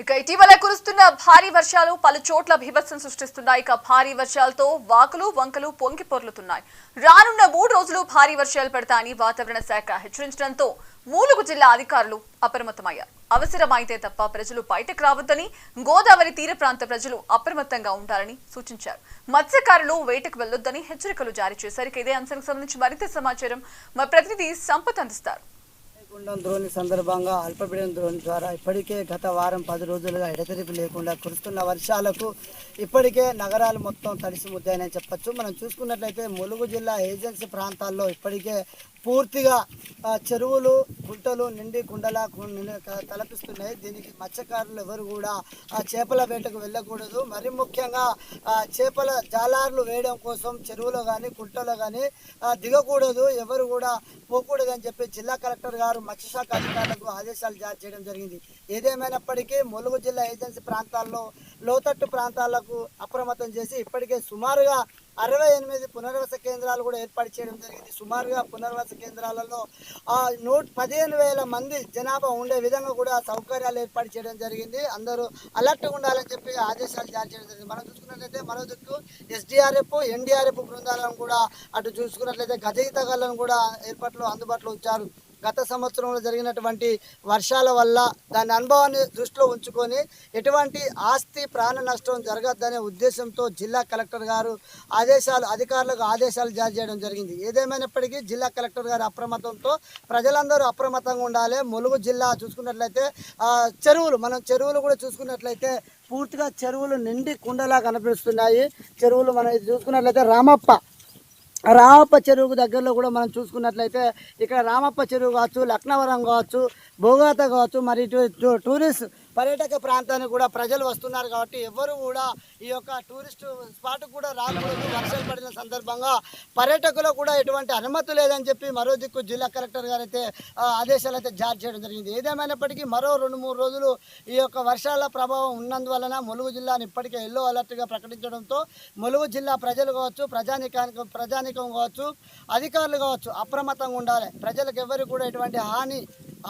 ఇక ఇటీవల కురుస్తున్న భారీ వర్షాలు పలు చోట్ల బీభత్సం సృష్టిస్తున్నాయి. ఇక భారీ వర్షాలతో వాకులు వంకలు పొంగి పొర్లుతున్నాయి. రానున్న మూడు రోజులు భారీ వర్షాలు పడతాయని వాతావరణ శాఖ హెచ్చరించడంతో మూలుగు జిల్లా అధికారులు అప్రమత్తమయ్యారు. అవసరమైతే తప్ప ప్రజలు బయటకు రావద్దని గోదావరి తీర ప్రాంత ప్రజలు అప్రమత్తంగా ఉండాలని సూచించారు. మత్స్యకారులు వేటకు వెళ్ళొద్దని హెచ్చరికలు జారీ చేశారు. ఇక ఇదే అంశానికి సంబంధించి మరింత సమాచారం మా ప్రతినిధి సంపత్ అందిస్తారు. కుండం ద్రోణి సందర్భంగా అల్పపీడన ద్రోణి ద్వారా ఇప్పటికే గత వారం పది రోజులుగా ఎడతెరిపి లేకుండా కురుస్తున్న వర్షాలకు ఇప్పటికే నగరాలు మొత్తం తడిసి ముద్దాయని చెప్పొచ్చు. మనం చూసుకున్నట్లయితే ములుగు జిల్లా ఏజెన్సీ ప్రాంతాల్లో ఇప్పటికే పూర్తిగా చెరువులు గుంటలు నిండి కుండలా తలపిస్తున్నాయి. దీనికి మత్స్యకారులు ఎవరు కూడా ఆ చేపల వేటకు వెళ్ళకూడదు. మరి ముఖ్యంగా చేపల జాలార్లు వేయడం కోసం చెరువులో కానీ కుంటలో కానీ దిగకూడదు. ఎవరు కూడా పోకూడదు అని చెప్పి జిల్లా కలెక్టర్ గారు మత్స్యశాఖ అధికారులకు ఆదేశాలు జారీ చేయడం జరిగింది. ఏదేమైనప్పటికీ ములుగు జిల్లా ఏజెన్సీ ప్రాంతాల్లో లోతట్టు ప్రాంతాలకు అప్రమత్తం చేసి ఇప్పటికే సుమారుగా అరవై ఎనిమిది పునర్వాస కేంద్రాలు కూడా ఏర్పాటు చేయడం జరిగింది. సుమారుగా పునర్వాస కేంద్రాలలో ఆ నూట పదిహేను వేల మంది జనాభా ఉండే విధంగా కూడా సౌకర్యాలు ఏర్పాటు చేయడం జరిగింది. అందరూ అలర్ట్గా ఉండాలని చెప్పి ఆదేశాలు జారీ చేయడం జరిగింది. మనం చూసుకున్నట్లయితే మరో చుట్టూ ఎస్డిఆర్ఎఫ్ ఎన్డీఆర్ఎఫ్ బృందాలను కూడా అటు చూసుకున్నట్లయితే గజయితగాళ్ళను కూడా ఏర్పాట్లు అందుబాటులో ఉంచారు. గత సంవత్సరంలో జరిగినటువంటి వర్షాల వల్ల దాని అనుభవాన్ని దృష్టిలో ఉంచుకొని ఎటువంటి ఆస్తి ప్రాణ నష్టం జరగద్దనే ఉద్దేశంతో జిల్లా కలెక్టర్ గారు ఆదేశాలు అధికారులకు ఆదేశాలు జారీ చేయడం జరిగింది. ఏదేమైనప్పటికీ జిల్లా కలెక్టర్ గారు అప్రమత్తంతో ప్రజలందరూ అప్రమత్తంగా ఉండాలి. ములుగు జిల్లా చూసుకున్నట్లయితే చెరువులు మనం చెరువులు కూడా చూసుకున్నట్లయితే పూర్తిగా చెరువులు నిండి కుండలా కనిపిస్తున్నాయి. చెరువులు మనం చూసుకున్నట్లయితే రామప్ప రామప్ప చెరువుకు దగ్గరలో కూడా మనం చూసుకున్నట్లయితే ఇక్కడ రామప్ప చెరువు కావచ్చు లక్నవరం కావచ్చు భోగాత కావచ్చు మరి టూరిస్ట్ పర్యాటక ప్రాంతానికి కూడా ప్రజలు వస్తున్నారు కాబట్టి ఎవరు కూడా ఈ యొక్క టూరిస్ట్ స్పాట్ కూడా రాకూడదు. వర్షాలు పడిన సందర్భంగా పర్యాటకులకు కూడా ఎటువంటి అనుమతి లేదని చెప్పి మరో దిక్కు జిల్లా కలెక్టర్ గారు అయితే ఆదేశాలు అయితే జారీ చేయడం జరిగింది. ఏదేమైనప్పటికీ మరో రెండు మూడు రోజులు ఈ యొక్క వర్షాల ప్రభావం ఉన్నందువలన ములుగు జిల్లాను ఇప్పటికే ఎల్లో అలర్ట్గా ప్రకటించడంతో ములుగు జిల్లా ప్రజలు కావచ్చు ప్రజానికానికి ప్రజానికం కావచ్చు అధికారులు కావచ్చు అప్రమత్తంగా ఉండాలి. ప్రజలకు ఎవరు కూడా ఎటువంటి హాని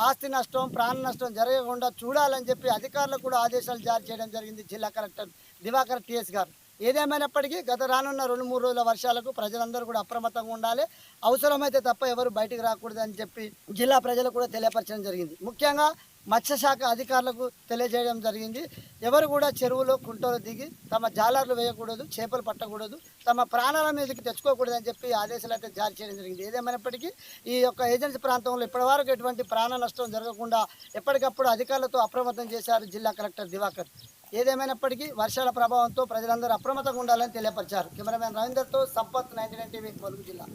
ఆస్తి నష్టం ప్రాణ నష్టం జరగకుండా చూడాలని చెప్పి అధికారులకు కూడా ఆదేశాలు జారీ చేయడం జరిగింది జిల్లా కలెక్టర్ దివాకర్ టిఎస్ గారు. ఏదేమైనప్పటికీ గత రానున్న రెండు మూడు రోజుల వర్షాలకు ప్రజలందరూ కూడా అప్రమత్తంగా ఉండాలి. అవసరమైతే తప్ప ఎవరు బయటికి రాకూడదని చెప్పి జిల్లా ప్రజలకు కూడా తెలియపరచడం జరిగింది. ముఖ్యంగా మత్స్యశాఖ అధికారులకు తెలియజేయడం జరిగింది. ఎవరు కూడా చెరువులో కుంటలో దిగి తమ జాలర్లు వేయకూడదు చేపలు పట్టకూడదు తమ ప్రాణాల మీదకి తెచ్చుకోకూడదు అని చెప్పి ఆదేశాలు అయితే జారీ చేయడం జరిగింది. ఏదేమైనప్పటికీ ఈ యొక్క ఏజెన్సీ ప్రాంతంలో ఇప్పటివరకు ఎటువంటి ప్రాణ నష్టం జరగకుండా ఎప్పటికప్పుడు అధికారులతో అప్రమత్తం చేశారు జిల్లా కలెక్టర్ దివాకర్. ఏదేమైనప్పటికీ వర్షాల ప్రభావంతో ప్రజలందరూ అప్రమత్తంగా ఉండాలని తెలియపరిచారు. Cameraman రవీందర్తో Sampath ninety nine TV Mulugu జిల్లా.